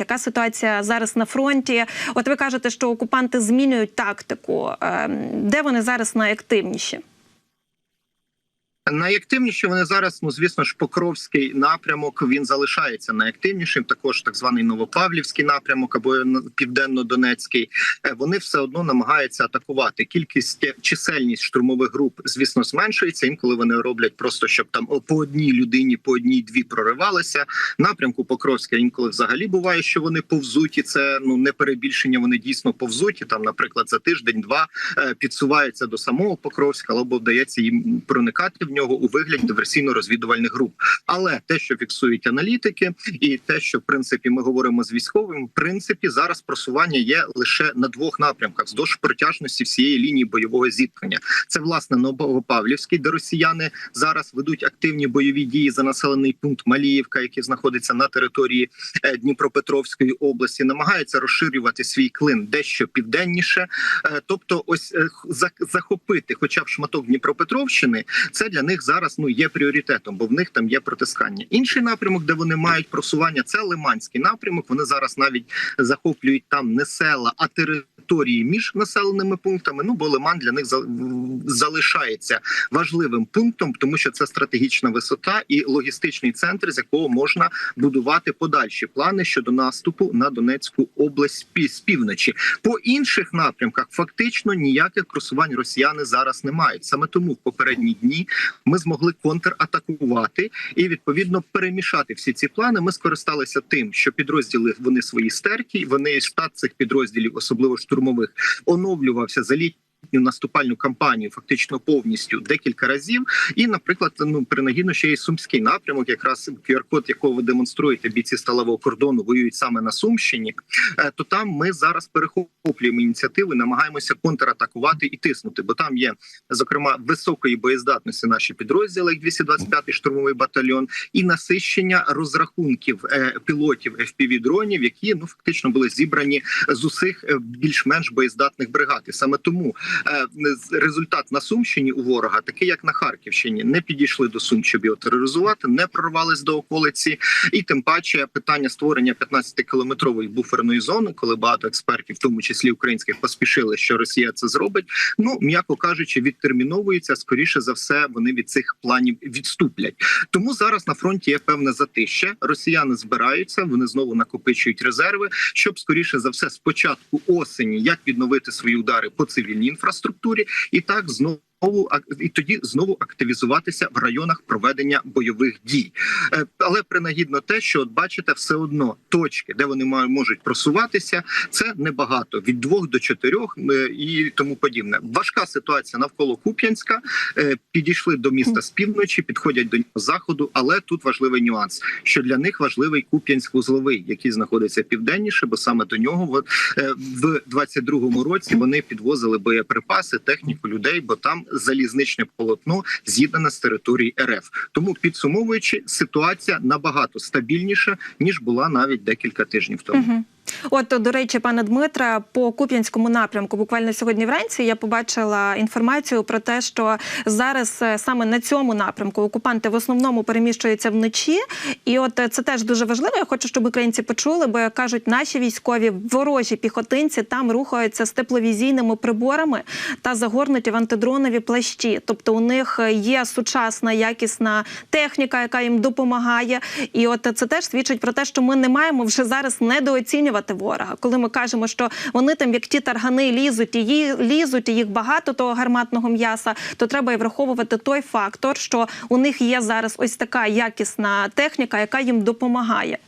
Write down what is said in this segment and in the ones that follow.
Яка ситуація зараз на фронті? От ви кажете, що окупанти змінюють тактику. Ем, Де вони зараз найактивніші? Найактивніші вони зараз, ну звісно ж, Покровський напрямок він залишається найактивнішим. Також так званий Новопавлівський напрямок або південно-донецький. Е, Вони все одно намагаються атакувати. Кількість чисельність штурмових груп, звісно, зменшується. Інколи вони роблять просто щоб там по одній людині, по одній дві проривалися. Напрямку Покровська інколи взагалі буває, що вони повзуть, і це ну не перебільшення. Вони дійсно повзуть. І там, наприклад, за тиждень-два е, підсуваються до самого Покровська, або вдається їм проникати в нього у вигляді диверсійно-розвідувальних груп. Але те, що фіксують аналітики, і те, що в принципі ми говоримо з військовим, в принципі, зараз просування є лише на двох напрямках вздовж протяжності всієї лінії бойового зіткнення. Це власне Новопавлівський, де росіяни зараз ведуть активні бойові дії за населений пункт Маліївка, який знаходиться на території е, Дніпропетровської області, намагаються розширювати свій клин дещо південніше. Е, Тобто, ось е, захопити, хоча б шматок Дніпропетровщини, це для них зараз ну є пріоритетом, бо в них там є протискання. Інший напрямок, де вони мають просування, це Лиманський напрямок. Вони зараз навіть захоплюють там не села, а території між населеними пунктами. Ну бо Лиман для них за- залишається важливим пунктом, тому що це стратегічна висота і логістичний центр, з якого можна будувати подальші плани щодо наступу на Донецьку область з півночі. По інших напрямках фактично ніяких кросувань росіяни зараз не мають. Саме тому в попередні дні ми змогли контратакувати і відповідно перемішати всі ці плани. Ми скористалися тим, що підрозділи вони свої стерті. Вони штат цих підрозділів, особливо штурмових, оновлювався за літню наступальну кампанію фактично повністю декілька разів. І, наприклад, ну принагідно ще й сумський напрямок, якраз QR-код, якого ви демонструєте, бійці сталевого кордону воюють саме на Сумщині. Е, То там ми зараз перехоплюємо ініціативи, намагаємося контратакувати і тиснути, бо там є зокрема високої боєздатності наші підрозділи, як 225-й штурмовий батальйон, і насищення розрахунків е, пілотів fpv дронів, які ну фактично були зібрані з усіх е, більш-менш боєздатних бригад. І саме тому результат на Сумщині у ворога, такий як на Харківщині, не підійшли до Сум, щоб його тероризувати, не прорвались до околиці, і тим паче питання створення 15-кілометрової буферної зони, коли багато експертів, в тому числі українських, поспішили, що Росія це зробить. Ну м'яко кажучи, відтерміновується. Скоріше за все, вони від цих планів відступлять. Тому зараз на фронті є певне затище. Росіяни збираються, вони знову накопичують резерви, щоб скоріше за все, спочатку осені як відновити свої удари по цивільній інфраструктурі, і так знову. Ак- І тоді знову активізуватися в районах проведення бойових дій, Е, але принагідно те, що от бачите, все одно точки, де вони ма- можуть просуватися, це небагато від двох до чотирьох е, і тому подібне. Важка ситуація навколо Куп'янська. Е, Підійшли до міста з півночі, підходять до заходу, але тут важливий нюанс, що для них важливий Куп'янськ вузловий, який знаходиться південніше, бо саме до нього в 22-му році вони підвозили боєприпаси, техніку людей, бо там залізничне полотно з'єднане з території РФ. Тому підсумовуючи, ситуація набагато стабільніша ніж була навіть декілька тижнів тому. Угу. От, до речі, пане Дмитре, по Куп'янському напрямку, буквально сьогодні вранці, я побачила інформацію про те, що зараз е, саме на цьому напрямку окупанти в основному переміщуються вночі. І от е, це теж дуже важливо. Я хочу, щоб українці почули, бо кажуть, наші військові ворожі піхотинці там рухаються з тепловізійними приборами та загорнуті в антидронові плащі. Тобто у них є сучасна якісна техніка, яка їм допомагає. І от це теж свідчить про те, що ми не маємо вже зараз недооцінювати ворога. Коли ми кажемо, що вони там, як ті таргани, лізуть і лізуть, і їх багато того гарматного м'яса, то треба і враховувати той фактор, що у них є зараз ось така якісна техніка, яка їм допомагає.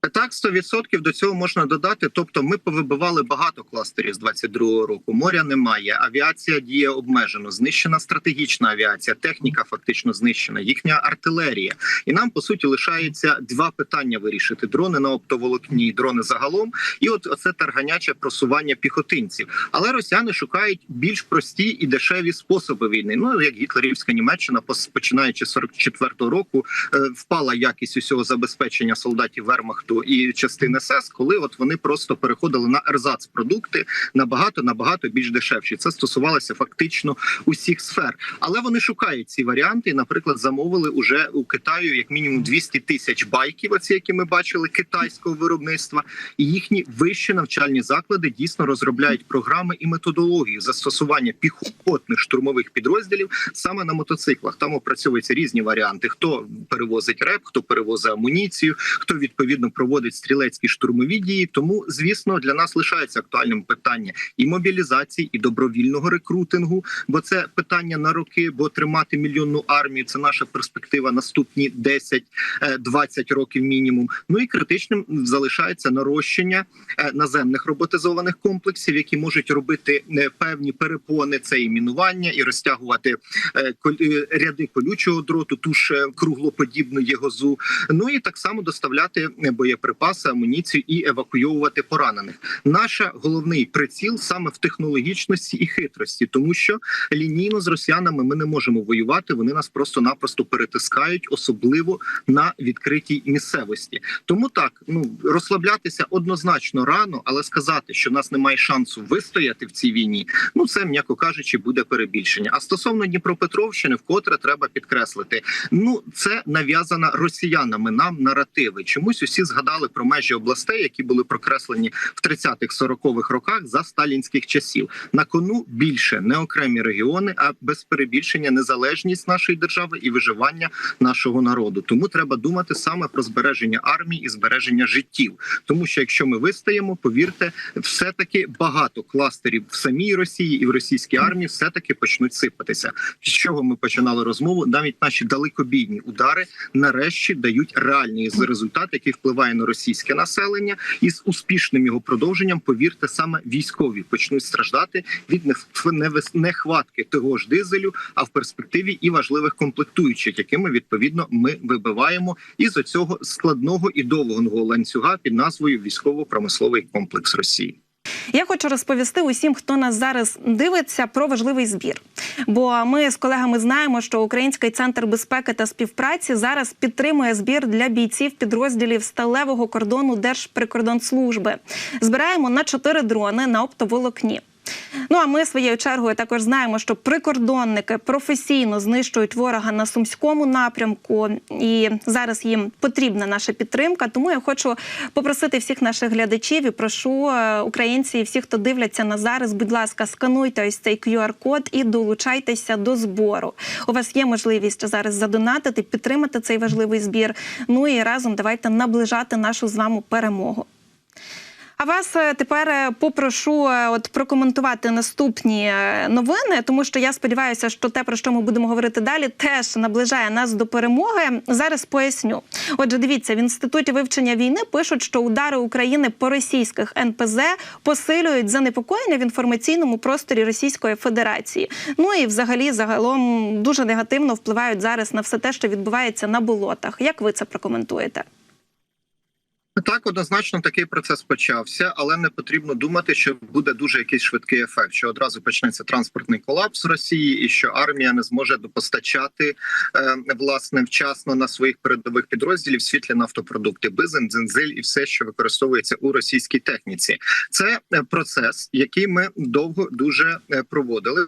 Так, 100% до цього можна додати. Тобто, ми повибивали багато кластерів з 22-го року. Моря немає, авіація діє обмежено, знищена стратегічна авіація, техніка фактично знищена, їхня артилерія. І нам по суті лишається два питання вирішити: дрони на оптоволокні, дрони загалом. І от оце тарганяче просування піхотинців. Але росіяни шукають більш прості і дешеві способи війни. Ну як гітлерівська Німеччина, починаючи з 44-го року, е, впала якість усього забезпечення солдатів Вермахту і частин СС, коли от вони просто переходили на ерзац продукти набагато набагато більш дешевші. Це стосувалося фактично усіх сфер, але вони шукають ці варіанти. Наприклад, замовили уже у Китаю як мінімум 200 тисяч байків, оці які ми бачили китайського виробництва, і їхні вищі навчальні заклади дійсно розробляють програми і методологію застосування піхотних штурмових підрозділів саме на мотоциклах. Там опрацьовуються різні варіанти: хто перевозить реп, хто перевозить амуніцію, хто відповідно проводить стрілецькі штурмові дії. Тому, звісно, для нас лишається актуальним питання і мобілізації, і добровільного рекрутингу, бо це питання на роки, бо тримати мільйонну армію це наша перспектива наступні 10-20 років мінімум. Ну і критичним залишається нарощення е, наземних роботизованих комплексів, які можуть робити е, певні перепони, це і мінування, і розтягувати е, е, ряди колючого дроту, ту ж е, круглоподібну єгозу. Ну і так само доставляти е, боєприпаси, амуніцію і евакуйовувати поранених. Наша головний приціл саме в технологічності і хитрості, тому що лінійно з росіянами ми не можемо воювати. Вони нас просто-напросто перетискають, особливо на відкритій місцевості. Тому так ну розслаблятися однозначно рано, але сказати, що нас немає шансу вистояти в цій війні. Ну це м'яко кажучи, буде перебільшення. А стосовно Дніпропетровщини, вкотре треба підкреслити. Ну це нав'язана росіянами нам наративи. Чомусь усі згадали про межі областей, які були прокреслені в 30-х, 40-х роках за сталінських часів. На кону більше не окремі регіони, а без перебільшення незалежність нашої держави і виживання нашого народу. Тому треба думати саме про збереження армії і збереження життів. Тому що якщо ми вистоїмо, повірте, все таки багато кластерів в самій Росії і в російській армії все таки почнуть сипатися. З чого ми починали розмову? Навіть наші далекобійні удари нарешті дають реальний результат, який впливає на російське населення, і з успішним його продовженням, повірте, саме військові почнуть страждати від нехватки того ж дизелю, а в перспективі і важливих комплектуючих, якими відповідно ми вибиваємо із оцього складного і довгого ланцюга під назвою військово-промисловий комплекс Росії. Я хочу розповісти усім, хто нас зараз дивиться, про важливий збір. Бо ми з колегами знаємо, що Український центр безпеки та співпраці зараз підтримує збір для бійців підрозділів сталевого кордону Держприкордонслужби. Збираємо на чотири дрони на оптоволокні. Ну а ми своєю чергою також знаємо, що прикордонники професійно знищують ворога на сумському напрямку, і зараз їм потрібна наша підтримка. Тому я хочу попросити всіх наших глядачів і прошу е, українці і всіх, хто дивляться на зараз, будь ласка, скануйте ось цей QR-код і долучайтеся до збору. У вас є можливість зараз задонатити, підтримати цей важливий збір. Ну і разом давайте наближати нашу з вами перемогу. А вас е, тепер е, попрошу е, от прокоментувати наступні новини, тому що я сподіваюся, що те, про що ми будемо говорити далі, теж наближає нас до перемоги. Зараз поясню. Отже, дивіться, в інституті вивчення війни пишуть, що удари України по російських НПЗ посилюють занепокоєння в інформаційному просторі Російської Федерації. Ну і взагалі загалом дуже негативно впливають зараз на все те, що відбувається на болотах. Як ви це прокоментуєте? Так, однозначно такий процес почався, але не потрібно думати, що буде дуже якийсь швидкий ефект, що одразу почнеться транспортний колапс в Росії, і що армія не зможе допостачати е, власне вчасно на своїх передових підрозділів світлі нафтопродукти, бизен, дзензиль і все, що використовується у російській техніці. Це е, процес, який ми довго дуже е, проводили.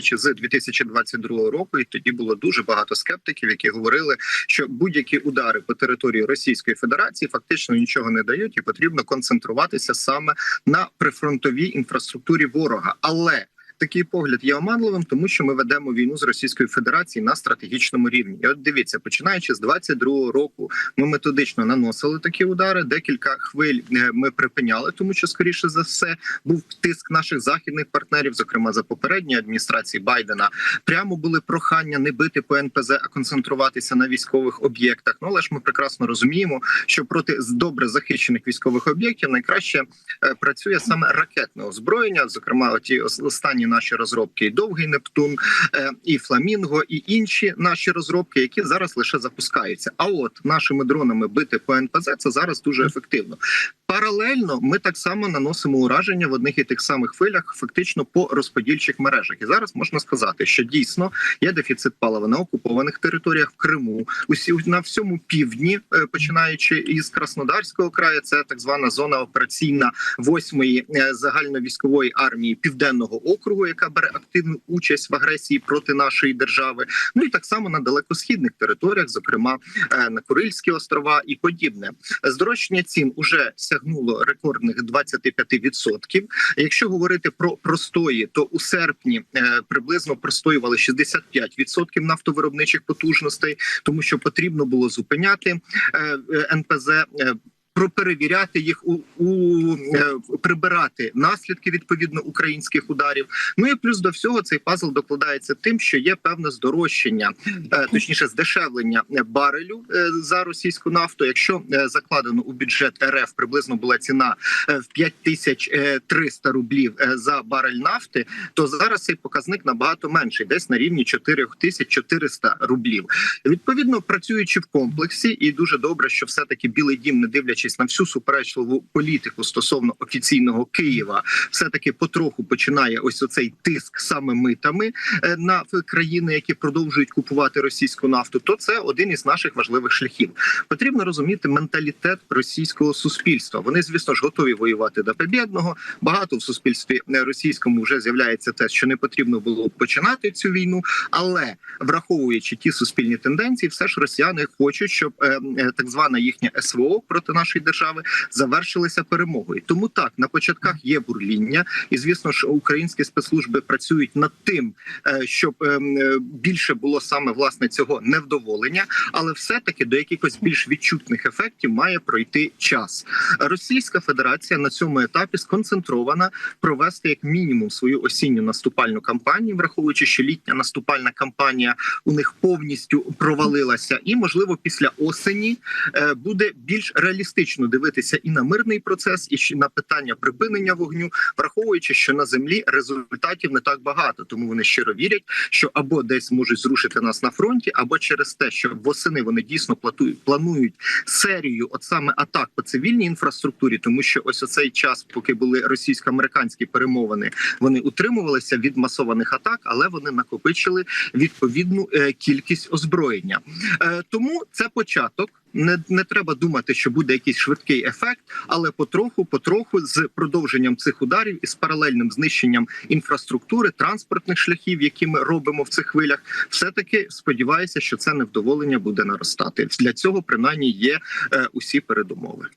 З 2022 року, і тоді було дуже багато скептиків, які говорили, що будь-які удари по території Російської Федерації фактично нічого не дають, і потрібно концентруватися саме на прифронтовій інфраструктурі ворога. Але такий погляд є оманливим, тому що ми ведемо війну з Російською Федерацією на стратегічному рівні. І от дивіться, починаючи з 22-го року, ми методично наносили такі удари. Декілька хвиль е, ми припиняли, тому що скоріше за все був тиск наших західних партнерів, зокрема за попередньої адміністрації Байдена. Прямо були прохання не бити по НПЗ, а концентруватися на військових об'єктах. Ну але ж ми прекрасно розуміємо, що проти добре захищених військових об'єктів найкраще е, працює саме ракетне озброєння. Зокрема, оті останні наші розробки, і довгий Нептун, е, і Фламінго, і інші наші розробки, які зараз лише запускаються. А от нашими дронами бити по НПЗ це зараз дуже ефективно. Паралельно ми так само наносимо ураження в одних і тих самих хвилях, фактично по розподільчих мережах. І зараз можна сказати, що дійсно є дефіцит палива на окупованих територіях в Криму, усі на всьому півдні, е, починаючи із Краснодарського краю, це так звана зона операційна восьмої е, загальновійськової армії південного округу, яка бере активну участь в агресії проти нашої держави. Ну і так само на далекосхідних територіях, зокрема е, на Курильські острова і подібне. Здорожчання цін уже сягнуло рекордних 25%. Якщо говорити про простої, то у серпні е, приблизно простоювали 65% нафтовиробничих потужностей, тому що потрібно було зупиняти е, НПЗ. Проперевіряти їх у, у е, прибирати наслідки відповідно українських ударів. Ну і плюс до всього цей пазл докладається тим, що є певне здорожчання, е, точніше здешевлення барелю е, за російську нафту. Якщо закладено у бюджет РФ приблизно була ціна в 5300 рублів за барель нафти, то зараз цей показник набагато менший, десь на рівні 4400 рублів. Відповідно, працюючи в комплексі, і дуже добре, що все таки Білий Дім, не дивлячись на всю суперечливу політику стосовно офіційного Києва, все таки потроху починає ось оцей тиск саме митами е, на країни, які продовжують купувати російську нафту. То це один із наших важливих шляхів. Потрібно розуміти менталітет російського суспільства. Вони, звісно ж, готові воювати до побєдного. Багато в суспільстві е, російському вже з'являється те, що не потрібно було починати цю війну, але враховуючи ті суспільні тенденції, все ж росіяни хочуть, щоб е, так звана їхня СВО проти нашої держави завершилася перемогою. Тому так на початках є бурління, і звісно ж, українські спецслужби працюють над тим, е, щоб е, е, більше було саме власне цього невдоволення, але все-таки до якихось більш відчутних ефектів має пройти час. Російська Федерація на цьому етапі сконцентрована провести як мінімум свою осінню наступальну кампанію, враховуючи, що літня наступальна кампанія у них повністю провалилася, і можливо після осені буде більш реалістично дивитися і на мирний процес, і на питання припинення вогню, враховуючи, що на землі результатів не так багато, тому вони щиро вірять, що або десь можуть зрушити нас на фронті, або через те, що восени вони дійсно платують, планують серію, от саме атак по цивільній інфраструктурі, тому що ось оцей час, поки були російсько-американські перемовини, вони утримувалися від масованих атак, але вони накопичили відповідну е, кількість озброєння. Е, тому це початок. Не, не треба думати, що буде якийсь швидкий ефект, але потроху, потроху, з продовженням цих ударів і з паралельним знищенням інфраструктури, транспортних шляхів, які ми робимо в цих хвилях, все таки сподіваюся, що це невдоволення буде наростати. Для цього принаймні є е, усі передумови.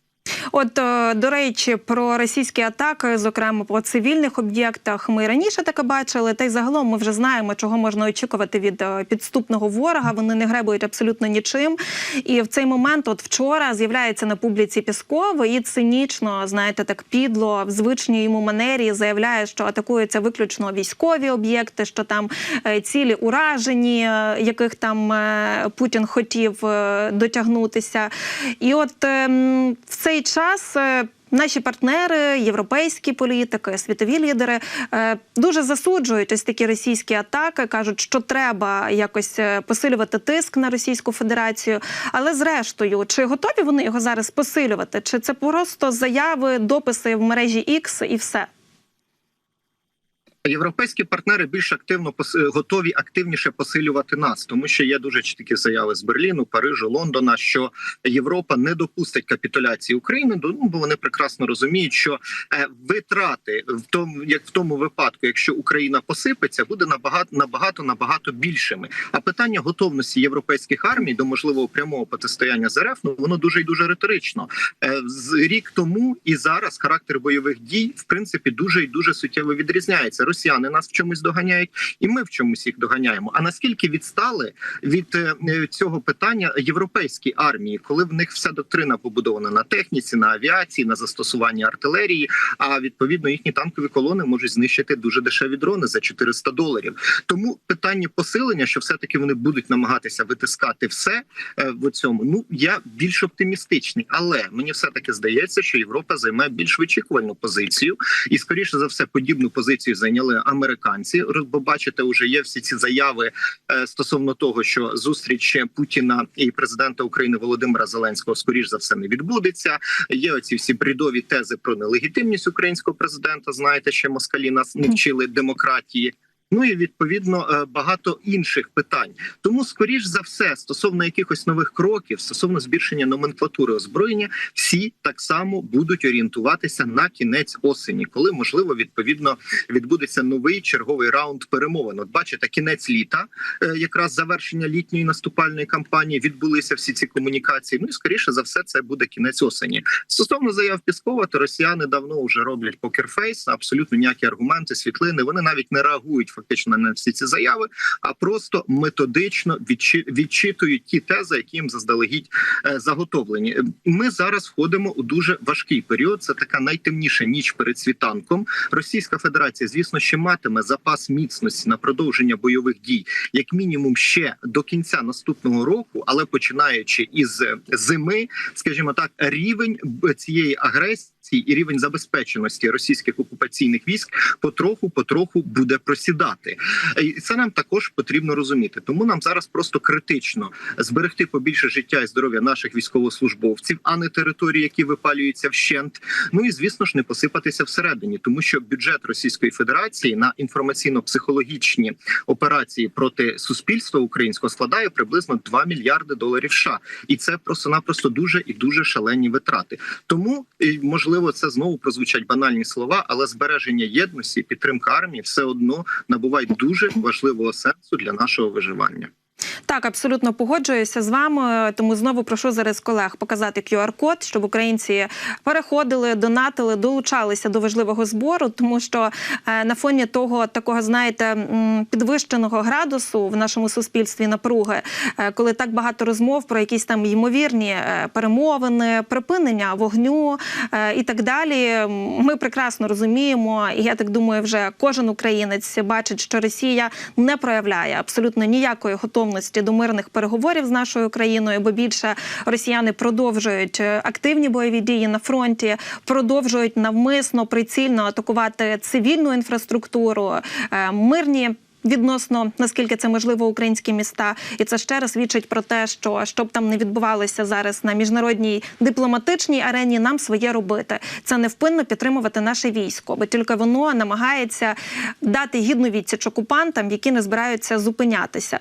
От е, до речі, про російські атаки, зокрема по цивільних об'єктах, ми раніше таке бачили. Та й загалом ми вже знаємо, чого можна очікувати від е, підступного ворога. Вони не гребують абсолютно нічим. І в цей момент, от вчора, з'являється на публіці Пісков і цинічно, знаєте, так підло в звичній йому манері заявляє, що атакуються виключно військові об'єкти, що там е, цілі уражені, яких там Путін хотів дотягнутися. І от ем, в цей час. Е, Наші партнери, європейські політики, світові лідери е, дуже засуджують ось такі російські атаки, кажуть, що треба якось е, посилювати тиск на Російську Федерацію. Але зрештою, чи готові вони його зараз посилювати? Чи це просто заяви, дописи в мережі X і все? Європейські партнери більш активно пос- готові активніше посилювати нас, тому що є дуже чіткі заяви з Берліну, Парижу, Лондона, що Європа не допустить капітуляції України. ну, бо вони прекрасно розуміють, що е, витрати в тому, як в тому випадку, якщо Україна посипеться, буде набагато набагато набагато більшими. А питання готовності європейських армій до можливого прямого протистояння з РФ, ну воно дуже і дуже риторично. Е, з рік тому і зараз характер бойових дій в принципі дуже і дуже суттєво відрізняється. Росіяни нас в чомусь доганяють, і ми в чомусь їх доганяємо. А наскільки відстали від е, цього питання європейські армії, коли в них вся доктрина побудована на техніці, на авіації, на застосуванні артилерії, а відповідно їхні танкові колони можуть знищити дуже дешеві дрони за 400 доларів. Тому питання посилення, що все таки вони будуть намагатися витискати все е, в цьому. Ну я більш оптимістичний, але мені все таки здається, що Європа займе більш вичікувальну позицію, і скоріше за все подібну позицію зайняла прийняли американці. Бо бачите, вже є всі ці заяви е, стосовно того, що зустріч Путіна і президента України Володимира Зеленського скоріш за все не відбудеться. Є оці всі брідові тези про нелегітимність українського президента. Знаєте, ще москалі нас не вчили демократії. Ну і відповідно е, багато інших питань. Тому, скоріш за все, стосовно якихось нових кроків, стосовно збільшення номенклатури озброєння, всі так само будуть орієнтуватися на кінець осені, коли можливо відповідно відбудеться новий черговий раунд перемовин. От бачите, кінець літа, е, якраз завершення літньої наступальної кампанії, відбулися всі ці комунікації. Ну і скоріше за все, це буде кінець осені. Стосовно заяв Піскова, то росіяни давно вже роблять покерфейс, абсолютно ніякі аргументи, світлини. Вони навіть не реагують фактично на всі ці заяви, а просто методично відчи- відчитують ті тези, які їм заздалегідь е, заготовлені. Ми зараз входимо у дуже важкий період. Це така найтемніша ніч перед світанком. Російська Федерація, звісно, ще матиме запас міцності на продовження бойових дій, як мінімум, ще до кінця наступного року, але починаючи із зими, скажімо так, рівень цієї агресії. І рівень забезпеченості російських окупаційних військ потроху потроху буде просідати, і це нам також потрібно розуміти. Тому нам зараз просто критично зберегти побільше життя і здоров'я наших військовослужбовців, а не території, які випалюються вщент. Ну і звісно ж не посипатися всередині, тому що бюджет Російської Федерації на інформаційно-психологічні операції проти суспільства українського складає приблизно 2 мільярди доларів. США. і це просто-напросто дуже і дуже шалені витрати. Тому і, можливо, це знову прозвучать банальні слова, але збереження єдності, підтримка армії все одно набувають дуже важливого сенсу для нашого виживання. Так, абсолютно погоджуюся з вами. Тому знову прошу зараз колег показати QR-код, щоб українці переходили, донатили, долучалися до важливого збору, тому що е, на фоні того такого, знаєте, підвищеного градусу в нашому суспільстві напруги, е, коли так багато розмов про якісь там ймовірні е, перемовини, припинення вогню і так далі. Ми прекрасно розуміємо, і я так думаю, вже кожен українець бачить, що Росія не проявляє абсолютно ніякої готовності до мирних переговорів з нашою країною, бо більше росіяни продовжують е, активні бойові дії на фронті, продовжують навмисно прицільно атакувати цивільну інфраструктуру, е, мирні. Відносно наскільки це можливо українські міста, і це ще раз свідчить про те, що щоб там не відбувалося зараз на міжнародній дипломатичній арені, нам своє робити. Це невпинно підтримувати наше військо, бо тільки воно намагається дати гідну відсіч окупантам, які не збираються зупинятися.